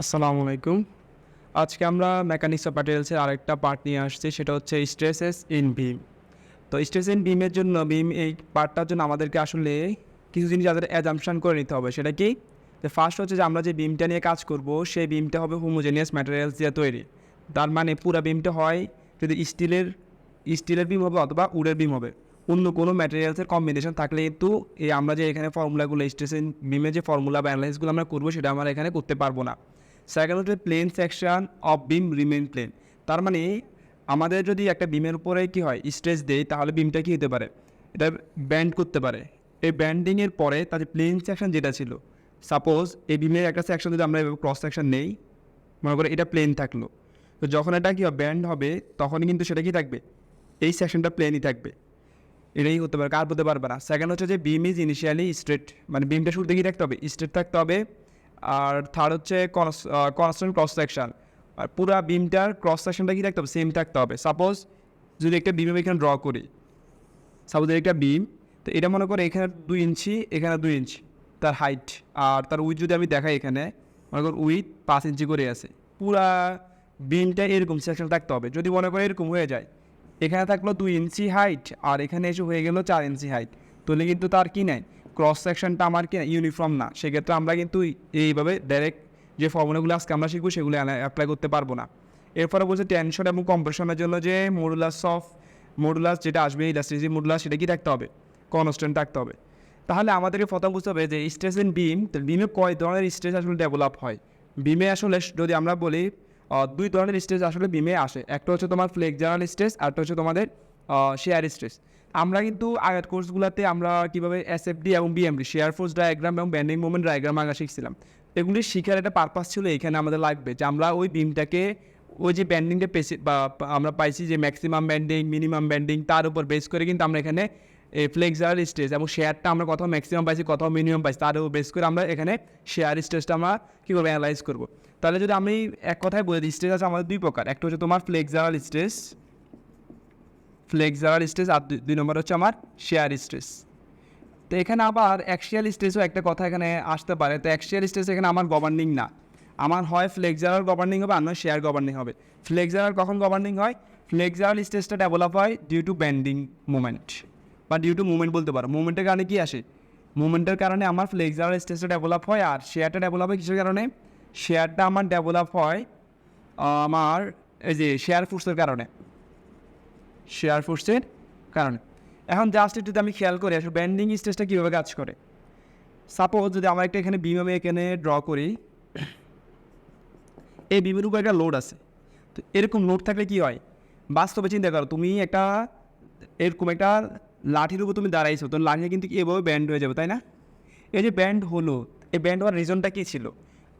আসসালামু আলাইকুম। আজকে আমরা মেকানিক্স অফ ম্যাটেরিয়ালসের আরেকটা পার্ট নিয়ে আসছি, সেটা হচ্ছে স্ট্রেসেস ইন বিম তো স্ট্রেস ইন বিমের জন্য বিম এই পার্টটার জন্য আমাদেরকে আসলে কিছু জিনিস যাদের অ্যাজামশন করে নিতে হবে, সেটা কি? যে ফার্স্ট হচ্ছে যে আমরা যে বিমটা নিয়ে কাজ করব, সেই বিমটা হবে হোমোজেনিয়াস ম্যাটেরিয়ালস দিয়ে তৈরি। তার মানে পুরো বিমটা হয় যদি স্টিলের স্টিলের বিম হবে অথবা উডের বিম হবে। অন্য কোনো ম্যাটেরিয়ালসের কম্বিনেশন থাকলে কিন্তু এই আমরা যে এখানে ফর্মুলাগুলো স্টেশন বিমের যে ফর্মুলা বা অ্যানালাইসগুলো আমরা করব, সেটা আমরা এখানে করতে পারব না। সেকেন্ড হচ্ছে plane section of beam remain plane তার মানে আমাদের যদি একটা বিমের উপরে কি হয় স্ট্রেস দেই তাহলে বিমটা কী হতে পারে? এটা ব্যান্ড করতে পারে। এই ব্যান্ডিংয়ের পরে তাদের প্লেন সেকশন যেটা ছিল সাপোজ এই বিমের একটা সেকশন যদি আমরা ক্রস সেকশন নেই, মনে করো এটা প্লেন থাকল। তো যখন এটা কি হবে ব্যান্ড হবে তখনই কিন্তু সেটা কি থাকবে? এই সেকশনটা প্লেনই থাকবে। এটাই হতে পারে, কার বলতে পারবে না। সেকেন্ড হচ্ছে যে বিম ইজ ইনিশিয়ালি স্ট্রেট মানে বিমটা শুরুতে কি থাকতে হবে? স্ট্রেট থাকতে হবে আর থার্ড হচ্ছে কনস্ট্যান্ট ক্রস সেকশন আর পুরা বিমটার ক্রস সেকশনটা কি থাকতে হবে? সেম থাকতে হবে। সাপোজ যদি একটা বিম আমি এখানে ড্র করি সাপোজ একটা বিম তো এটা মনে করো এখানে দুই ইঞ্চি, এখানে দুই ইঞ্চি, তার হাইট আর তার উইথ যদি আমি দেখাই এখানে, মনে করো উইথ পাঁচ ইঞ্চি করে আছে। পুরা বিমটা এরকম সেকশন থাকতে হবে। যদি মনে করো এরকম হয়ে যায়, এখানে থাকল দুই ইঞ্চি হাইট আর এখানে এসে হয়ে গেলো চার ইঞ্চি হাইট তাহলে কিন্তু তার কি নেই? ক্রস সেকশনটা আমার কি ইউনিফর্ম না, সেক্ষেত্রে আমরা কিন্তু এইভাবে ডাইরেক্ট যে ফর্মুলাগুলো আজকে আমরা শিখব সেগুলো অ্যাপ্লাই করতে পারব না। এরপরে বলছে টেনশন এবং কম্প্রেশনের জন্য যে মডুলাস অফ মডুলাস যেটা আসবে ইলাস্ট্রিসি মডুলাস সেটা কি থাকতে হবে? কনস্ট্যান্ট থাকতে হবে। তাহলে আমাদেরকে প্রথম বুঝতে হবে যে স্ট্রেস ইন বিম বিমে কয় ধরনের স্ট্রেস আসলে ডেভেলপ হয়? বিমে আসলে যদি আমরা বলি দুই ধরনের স্ট্রেস আসলে বিমে আসে। একটা হচ্ছে তোমার ফ্লেক্সারাল স্ট্রেস আরেকটা হচ্ছে তোমাদের শেয়ার স্ট্রেস আমরা কিন্তু আগের কোর্সগুলোতে আমরা কীভাবে এসএফডি এবং বিএমডি শেয়ার ফোর্স ডায়াগ্রাম এবং ব্যান্ডিং মুভমেন্ট ডায়াগ্রাম আগে শিখছিলাম। এগুলি শিখার একটা পারপাস ছিল এখানে আমাদের লাগবে যে আমরা ওই বিমটাকে ওই যে ব্যান্ডিংটা পেছি বা আমরা পাইছি যে ম্যাক্সিমাম ব্যান্ডিং মিনিমাম ব্যান্ডিং তার উপর বেস করে কিন্তু আমরা এখানে ফ্লেক্সার স্টেজ এবং শেয়ারটা আমরা কোথাও ম্যাক্সিমাম পাইছি, কোথাও মিনিমাম পাইছি, তার উপর বেস করে আমরা এখানে শেয়ার স্টেজটা আমরা কী করব অ্যানালাইজ করব। তাহলে যদি আমি এক কথায় বলে দিই স্টেজ আছে আমাদের দুই প্রকার। একটা হচ্ছে তোমার ফ্লেক্সারাল স্টেজ ফ্লেক্সারাল স্টেজ আর দুই- নম্বর হচ্ছে আমার শেয়ার স্টেজ তো এখানে আবার অ্যাক্সিয়াল স্টেজও একটা কথা এখানে আসতে পারে। তো অ্যাক্সিয়াল স্টেজ এখানে আমার গভর্নিং না। আমার হয় ফ্লেক্সারাল গভর্নিং হবে আর নয় শেয়ার গভর্নিং হবে। ফ্লেক্সারাল কখন গভর্নিং হয়? ফ্লেক্সারাল স্টেজটা ডেভেলপ হয় ডিউ টু ব্যান্ডিং মুভমেন্ট বা ডিউ টু মুভমেন্ট বলতে পারো। মুভমেন্টের কারণে কী আসে? মুভমেন্টের কারণে আমার ফ্লেক্সারাল স্টেজটা ডেভেলপ হয় আর শেয়ারটা ডেভেলপ হয় কিসের কারণে? শেয়ারটা আমার ডেভেলপ হয় আমার এই যে শেয়ার ফোর্সের কারণে। শেয়ার ফোর্সের কারণে এখন জাস্ট একটু আমি খেয়াল করি, আসলে ব্যান্ডিং স্টেজটা কীভাবে কাজ করে? সাপোজ যদি আমার একটা এখানে বিম এখানে ড্র করি, এই বিমের উপর একটা লোড আছে। তো এরকম লোড থাকলে কি হয়? বাস্তবে চিন্তা করো, তুমি একটা, এরকম একটা লাঠির উপর তুমি দাঁড়াইছো, তো লাঠি কিন্তু এভাবে ব্যান্ড হয়ে যাবে, তাই না? এই যে ব্যান্ড হলো, এই ব্যান্ড হওয়ার রিজনটা কী ছিল?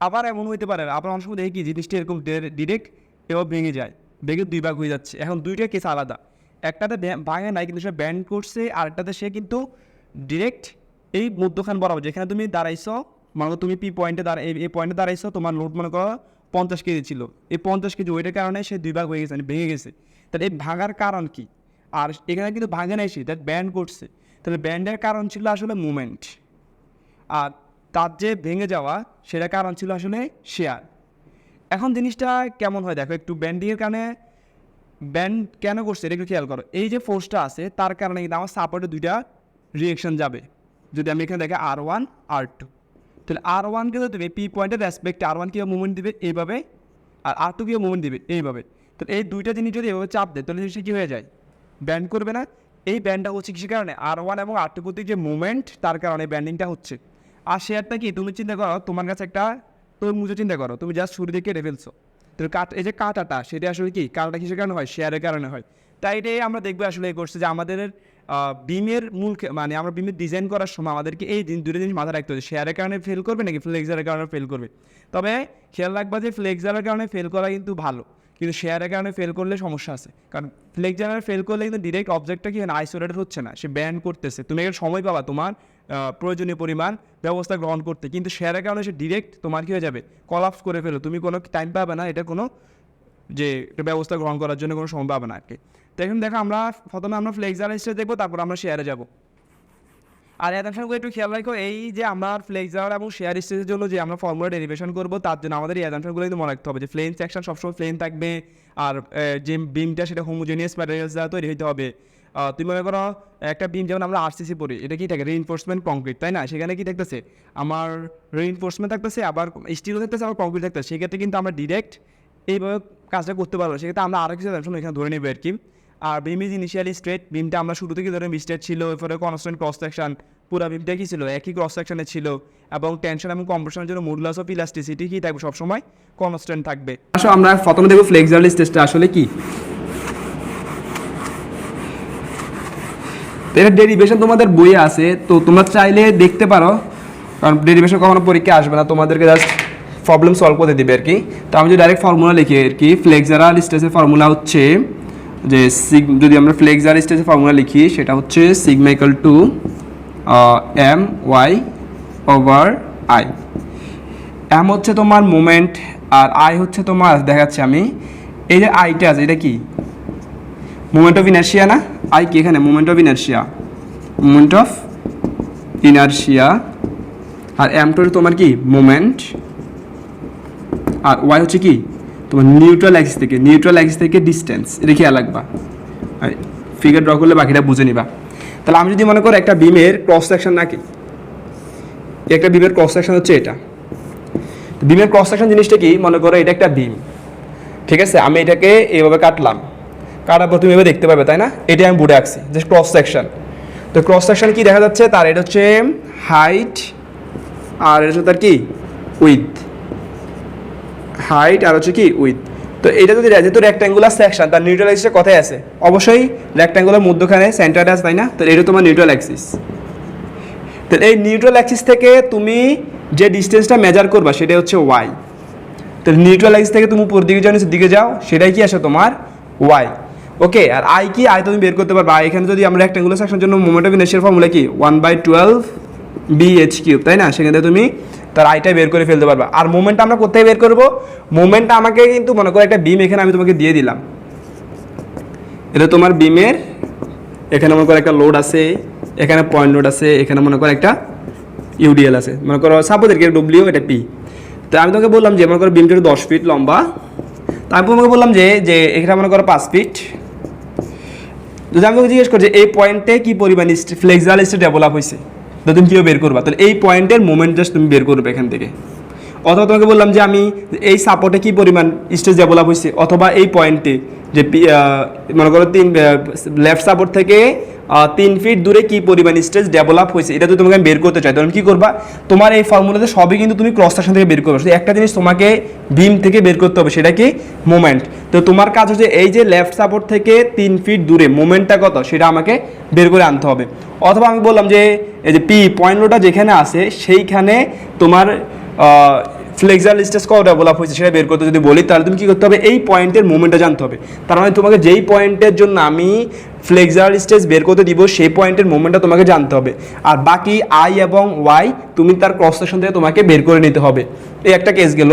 আবার এমন হইতে পারে আবার অনেক সময় দেখি কি জিনিসটা এরকম ডিরেক্ট এভাবে ভেঙে যায়। ভেঙে দুই ভাগ হয়ে যাচ্ছে। এখন দুইটা কেস আলাদা। একটাতে ভাঙে নাই কিন্তু সে ব্যান্ড করছে, আর একটাতে সে কিন্তু ডিরেক্ট এই মধ্যখান বরাবর, যেখানে তুমি দাঁড়াইছো, মনে করো তুমি পি পয়েন্টে দাঁড়া এই- এই পয়েন্টে দাঁড়াইছো, তোমার লোড মনে করো পঞ্চাশ কেজি ছিল। এই পঞ্চাশ কেজি, ওইটার কারণে সে দুই ভাগ হয়ে গেছে মানে ভেঙে গেছে। তাহলে এই ভাঙার কারণ কি? আর এখানে কিন্তু ভাঙে নাই সে দ্যাট ব্যান্ড করছে। তাহলে ব্যান্ডের কারণ ছিল আসলে মুমেন্ট আর তার যে ভেঙে যাওয়া সেটা কারণ ছিল আসলে শেয়ার এখন জিনিসটা কেমন হয় দেখো, একটু ব্যান্ডিংয়ের কারণে ব্যান্ড কেন করছে এটা একটু খেয়াল করো। এই যে ফোর্সটা আছে, তার কারণে কিন্তু আমার সাপোর্টে দুইটা রিয়েকশন যাবে। যদি আমি এখানে দেখি আর ওয়ান আর টু তাহলে আর ওয়ান কিন্তু দেবে পি পয়েন্টের রেসপেক্টে আর ওয়ান কীভাবে মুভমেন্ট দিবে এইভাবে, আর আর টু কীভাবে মুভমেন্ট দিবে এইভাবে। তো এই দুইটা জিনিস যদি এভাবে চাপ দেয়, তাহলে সে কী হয়ে যায়? ব্যান্ড করবে না। এই ব্যান্ডটা হচ্ছে কিসের কারণে? আর ওয়ান এবং আর টু কর্তৃক যে মুভমেন্ট তার কারণে ব্যান্ডিংটা হচ্ছে। আর শেয়ারটা কি? তুমি চিন্তা করো, তোমার কাছে একটা তরমুজও চিন্তা করো, তুমি জাস্ট ছুরি দিয়ে কেটে ফেলছো। তো কাট এই যে কাটাটা, সেটা আসলে কি? কাটাটা কিসের কারণে হয়? শেয়ারের কারণে হয়। তাই এটাই আমরা দেখব আসলে করছে যে আমাদের বিমের মূল মানে আমরা বিমের ডিজাইন করার সময় আমাদেরকে এই দিন দুটো জিনিস মাথায় রাখতে হবে। শেয়ারের কারণে ফেল করবে নাকি ফ্লেক্সারের কারণে ফেল করবে? তবে খেয়াল রাখবা যে ফ্লেক্সারের কারণে ফেল করা কিন্তু ভালো। কিন্তু শেয়ারের কারণে ফেল করলে সমস্যা আছে। কারণ ফ্লেক্সারের ফেল করলে কিন্তু ডিরেক্ট অবজেক্টটা কি আইসোলেটেড হচ্ছে না। সে ব্যান করতেছে। তুমি একটা সময় পাবা তোমার প্রয়োজনীয় পরিমাণ ব্যবস্থা গ্রহণ করতে। কিন্তু শেয়ারের কারণে সে ডিরেক্ট তোমার কী হয়ে যাবে? কলাপস করে ফেলো তুমি কোনো টাইম পাবে না, এটা কোনো যে ব্যবস্থা গ্রহণ করার জন্য কোনো পাবে না আর কি। তো এখন দেখো, আমরা প্রথমে আমরা ফ্লেক্সার স্টেজ দেখব, তারপর আমরা শেয়ারে যাব। আর অ্যাজামশনগুলো একটু খেয়াল রাখো, এই যে আমরা ফ্লেক্সার এবং শেয়ার স্টেজের জন্য যে আমরা ফর্মুলা ডেরিভেশন করব, তার জন্য আমাদের এই অ্যাজামশনগুলো কিন্তু মনে রাখতে হবে যে প্লেন সেকশন সবসময় প্লেন থাকবে, আর যে বিমটা সেটা হোমোজেনিয়াস ম্যাটেরিয়ালস দ্বারা তৈরি হতে হবে। তুমি মনে করো, একটা বিম যেমন আমরা আরসিসি পড়ি, এটা কি থাকে? রিইনফোর্সমেন্ট কংক্রিট তাই না? সেখানে কি থাকতেছে? আমার রিইনফোর্সমেন্ট থাকতেছে, আবার স্টিলও থাকতেছে, আবার কংক্রিট থাকতেছে। সেক্ষেত্রে কিন্তু আমরা ডিরেক্ট এইভাবে কাজটা করতে পারব। সেক্ষেত্রে আমরা আরও কিছু অ্যাজামশন এখানে ধরে নেব আর কি। আর বিম ইজ ইনিশিয়ালি স্ট্রেট বিমটা আমরা শুরু থেকে ধরে স্ট্রেট ছিল, এরপরে কনস্ট্যান্ট ক্রস সেকশন পুরো বিমটা কি ছিল? একই ক্রস সেকশনে ছিল। এবং টেনশন এবং কম্প্রেশনের জন্য মডুলাস অফ ইলাস্টিসিটি কি থাকবে? সবসময় কনস্ট্যান্ট থাকবে। আসলে আমরা প্রথমে দেখব ফ্লেক্সার স্টেজটা আসলে কি? এর ডেরিভেশন তোমাদের বইয়ে আছে, তো তোমরা চাইলে দেখতে পারো। কারণ ডেরিভেশন কখনো পরীক্ষা আসবে না, তোমাদেরকে জাস্ট প্রবলেম সলভ করে দেবে আর কি। তো আমি যদি ডাইরেক্ট ফর্মুলা লিখি আর কি ফ্লেক্সারাল স্টেজের ফর্মুলা হচ্ছে যে সিগ যদি আমরা ফ্লেক্সার স্টেজের ফর্মুলা লিখি, সেটা হচ্ছে sigma equal to M Y over I M হচ্ছে তোমার মোমেন্ট আর আই হচ্ছে তোমার, দেখাচ্ছি আমি। এই যে আইটা আছে, এটা কি? মোমেন্ট অফ ইনার্শিয়া না? আই কি এখানে? Moment of inertia moment of inertia R M হচ্ছে তোমার কি? মোমেন্ট আর ওয়াই হচ্ছে কি? তোমার নিউট্রাল অ্যাক্সিস থেকে নিউট্রাল অ্যাক্সিস থেকে ডিস্টেন্স এটা খেয়াল ফিগার ড্র করলে বাকিটা বুঝে নিবা। তাহলে আমি যদি মনে করো একটা বিমের ক্রস সেকশন নাকি একটা বিমের ক্রস সেকশন হচ্ছে এটা। বিমের ক্রস সেকশন জিনিসটা কি? মনে করো এটা একটা বিম। ঠিক আছে? আমি এটাকে এইভাবে কাটলাম। কাটার তুমি এভাবে দেখতে পাবে তাই না? এটা আমি বুড়ে আঁকছি যে ক্রস সেকশন তো ক্রস সেকশন কি দেখা যাচ্ছে? তার এটা হচ্ছে হাইট আর এটা হচ্ছে তার কি? উইথ হাইট আর হচ্ছে কি? উইথ তো এটা যদি যেহেতু রেক্ট্যাঙ্গুলার সেকশন তার নিউট্রাল অ্যাক্সিসের কথাই আছে? অবশ্যই রেক্ট্যাঙ্গুলার মধ্যখানে সেন্টারটা আছে, তাই না? তো এটা তোমার নিউট্রাল অ্যাক্সিস তো এই নিউট্রাল অ্যাক্সিস থেকে তুমি যে ডিস্টেন্সটা মেজার করবা সেটা হচ্ছে ওয়াই তো নিউট্রাল অ্যাক্সিস থেকে তুমি উপর দিকে যাও, নিচের দিকে যাও, সেটাই কি আসে তোমার? ওয়াই ওকে আর আই কি? আই তুমি বের করতে পারবা। এখানে যদি আমরা রেক্ট্যাঙ্গুলার সেকশনের জন্য মোমেন্ট অফ ইনার্শিয়ার ফর্মুলা কি? One by twelve B H cube তাই না? সেখান তুমি তার আইটা বের করে ফেলতে পারবা। আর মোমেন্টটা আমরা কোথায় বের করব? মোমেন্টটা আমাকে কিন্তু মনে করো একটা বিম এখানে আমি তোমাকে দিয়ে দিলাম। এটা তোমার বিমের এখানে মনে করো একটা লোড আছে, এখানে পয়েন্ট লোড আছে, এখানে মনে করো একটা ইউডিএল আছে। মনে করো সাপোজ এর ডব্লিউ এটা পি তো আমি তোমাকে বললাম যে, মনে করো বিমটা দশ ফিট লম্বা। তারপর তোমাকে বললাম যে যে এখানে মনে করো পাঁচ ফিট যদি আমি জিজ্ঞেস করি যে এই পয়েন্টে কি পরিমাণ ফ্লেক্সাল স্টেট ডেভেলপ হয়েছে তো তুমি কীভাবে বের করবা? তাহলে এই পয়েন্টের মোমেন্ট জাস্ট তুমি বের করবে এখান থেকে। অথবা তোমাকে বললাম যে আমি এই সাপোর্টে কি পরিমাণ স্টেজ ডেভেলপ হয়েছে অথবা এই পয়েন্টে যে মনে করো তিন লেফট সাপোর্ট থেকে তিন ফিট দূরে কি পরিমাণ স্টেজ ডেভেলপ হয়েছে, এটা যদি তোমাকে আমি বের করতে চাই। তখন কি করবা? তোমার এই ফর্মুলাতে সবই কিন্তু তুমি ক্রস সেকশন থেকে বের করবে। শুধু একটা জিনিস তোমাকে বিম থেকে বের করতে হবে, সেটা কি? মোমেন্ট তো তোমার কাজ হচ্ছে এই যে লেফট সাপোর্ট থেকে তিন ফিট দূরে মোমেন্টটা কত? সেটা আমাকে বের করে আনতে হবে। অথবা আমি বললাম যে, এই যে পি পয়েন্টটা যেখানে আছে, সেইখানে তোমার ফ্লেক্সাল স্টেজ কত ডেভেলপ হয়েছে, সেটা বের করতে যদি বলি, তাহলে তুমি কী করতে হবে? এই পয়েন্টের মুভমেন্টটা জানতে হবে। তার মানে তোমাকে যেই পয়েন্টের জন্য আমি ফ্লেক্সাল স্টেজ বের করতে দিব, সেই পয়েন্টের মুভমেন্টটা তোমাকে জানতে হবে। আর বাকি আই এবং ওয়াই তুমি তার ক্রস থেকে তোমাকে বের করে নিতে হবে। এই একটা কেস গেল।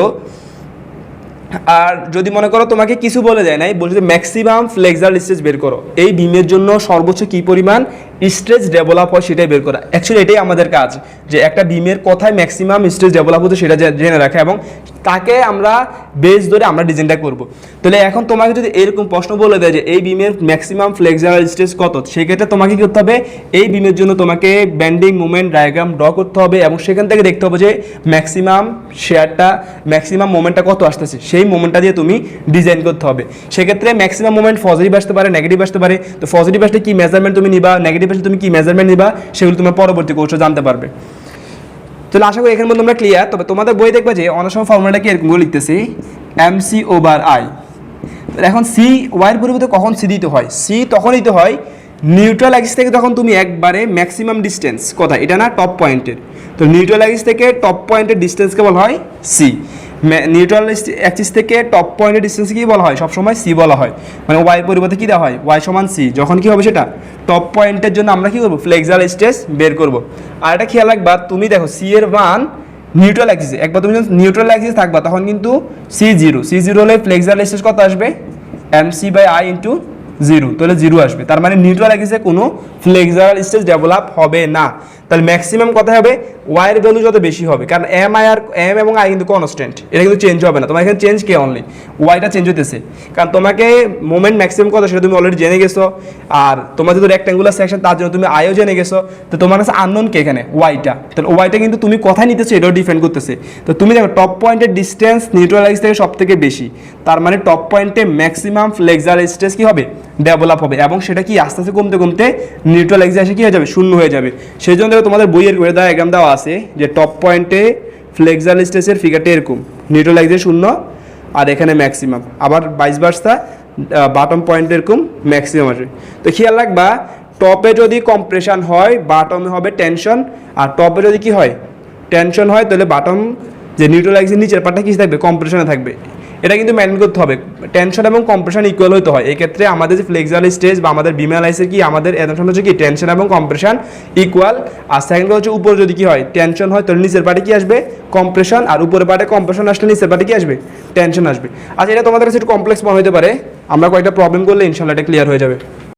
আর যদি মনে করো তোমাকে কিছু বলে দেয় নাই, বলছে ম্যাক্সিমাম ফ্লেক্সাল স্টেজ বের করো। এই বিমের জন্য সর্বোচ্চ কি পরিমাণ? স্টেজ ডেভেলপ হয় সেটাই বের করা। অ্যাকচুয়ালি এটাই আমাদের কাজ, যে একটা বিমের কোথায় ম্যাক্সিমাম স্টেজ ডেভেলপ হতো সেটা জেনে রাখা এবং তাকে আমরা বেস ধরে আমরা ডিজাইনটা করব। তাহলে এখন তোমাকে যদি এরকম প্রশ্ন বলে দেয় যে এই বিমের ম্যাক্সিমাম ফ্লেক্সাল স্ট্রেস কত, সেক্ষেত্রে তোমাকে কি করতে হবে? এই বিমের জন্য তোমাকে ব্যান্ডিং মুভমেন্ট ডায়াগ্রাম ড্র করতে হবে এবং সেখান থেকে দেখতে হবে যে ম্যাক্সিমাম শেয়ারটা ম্যাক্সিমাম মোমেন্টটা কত আসতেছে। সেই মোমেন্টটা দিয়ে তুমি ডিজাইন করতে হবে। সেক্ষেত্রে ম্যাক্সিমাম মোমেন্ট পজিটিভ আসতে পারে নেগেটিভ আসতে পারে। তো পজিটিভ আসলে কি মেজারমেন্ট তুমি নিবা? নেগেটিভ আসলে তুমি কি মেজারমেন্ট নিবা, সেগুলো তোমার পরবর্তী কোর্সে জানতে পারবে। তাহলে আশা করি এখানে মধ্যে তোমরা ক্লিয়ার তবে তোমাদের বই দেখবে যে অনেক সময় ফর্মুলাটা কি এরকম লিখতেছি? এম সি ওভার আই এখন সি ওয়াইয়ের পরিবর্তে কখন সি দিতে হয়? সি তখন দিতে হয় নিউট্রাল অ্যাক্সিস থেকে তখন তুমি একবারে ম্যাক্সিমাম ডিস্টেন্স কথা এটা না টপ পয়েন্টের তো নিউট্রাল অ্যাক্সিস থেকে টপ পয়েন্টের ডিস্টেন্সকে বলা হয় সি নিউট্রাল অ্যাক্সিস থেকে টপ পয়েন্টের ডিস্টেন্স কি বলা হয়? সবসময় সি বলা হয়। মানে ওয়াই পরিবর্তে কী দেওয়া হয়? ওয়াই সমান সি যখন কি হবে সেটা? টপ পয়েন্টের জন্য আমরা কি করব? ফ্লেক্সাল স্টেজ বের করব। আর এটা খেয়াল রাখবা, তুমি দেখো সি এর মান নিউট্রাল অ্যাক্সিসে একবার তুমি যখন নিউট্রাল অ্যাক্সিসে থাকবা, তখন কিন্তু সি জিরো সি জিরো হলে ফ্লেক্সাল স্টেজ কত আসবে? M C by I into zero তাহলে জিরো আসবে। তার মানে নিউট্রাল অ্যাক্সিসে কোনো ফ্লেক্সাল স্টেজ ডেভেলপ হবে না। তাহলে ম্যাক্সিমাম কথা হবে? ওয়াইয়ের ভ্যালু যত বেশি হবে, কারণ এম আই আর এম এবং আই কিন্তু কনস্ট্যান্ট এটা কিন্তু চেঞ্জ হবে না। তোমার এখানে চেঞ্জ কে অনলি ওয়াইটা চেঞ্জ হতেছে কারণ তোমাকে মোমেন্ট ম্যাক্সিমাম কত সেটা তুমি অলরেডি জেনে গেছো, আর তোমার যদি রেক্ট্যাঙ্গুলার সেকশন তার জন্য তুমি আইও জেনে গেছো, তো তোমার কাছে আননোন কে এখানে? ওয়াইটা তাহলে ওয়াইটা কিন্তু তুমি কোথায় নিতেছো এটাও ডিফেন্ড করতেছে। তো তুমি দেখো টপ পয়েন্টের ডিস্টেন্স নিউট্রালাইজ থেকে সব থেকে বেশি, তার মানে টপ পয়েন্টে ম্যাক্সিমাম ফ্লেক্সার স্ট্রেস কি হবে? ডেভেলপ হবে। এবং সেটা কি আস্তে আস্তে কমতে কমতে নিউট্রাল এক্সে কী হয়ে যাবে? শূন্য হয়ে যাবে। সেই জন্য তোমাদের বইয়ের ডায়াগ্রাম দেওয়া আছে যে টপ পয়েন্টে ফ্লেক্সার স্ট্রেসের ফিগারটা এরকম। নিউট্রাল এক্সে শূন্য আর এখানে ম্যাক্সিমাম আবার বাইশ বার্সটা বাটম পয়েন্ট এরকম ম্যাক্সিমাম আসবে। তো খেয়াল রাখবা টপে যদি কম্প্রেশন হয় বাটমে হবে টেনশন আর টপে যদি কি হয়? টেনশন হয়, তাহলে বাটম যে নিউট্রাল এক্সের নিচের পার্টটা কি থাকবে? কম্প্রেশনে থাকবে। এটা কিন্তু মেনটেন করতে হবে। টেনশন এবং কম্প্রেশন ইকুয়াল হতে হয়। এক্ষেত্রে ক্ষেত্রে আমাদের যে ফ্লেক্সাল স্টেজ বা আমাদের বিমেলাইসে কি, আমাদের এদামশন হচ্ছে কি টেনশন এবং কম্প্রেশন ইকুয়াল আর সেকেন্ড হচ্ছে, উপরে যদি কি হয় টেনশন হয়, তাহলে নিচের পার্টে কি আসবে? কম্প্রেশন আর উপরের পার্টে কম্প্রেশন আসলে নিচের পার্টে কি আসবে? টেনশন আসবে। আচ্ছা এটা তোমাদের কাছে একটু কমপ্লেক্স মনে হতে পারে। আমরা কয়েকটা প্রবলেম করলে ইনশাল্লাহ এটা ক্লিয়ার হয়ে যাবে।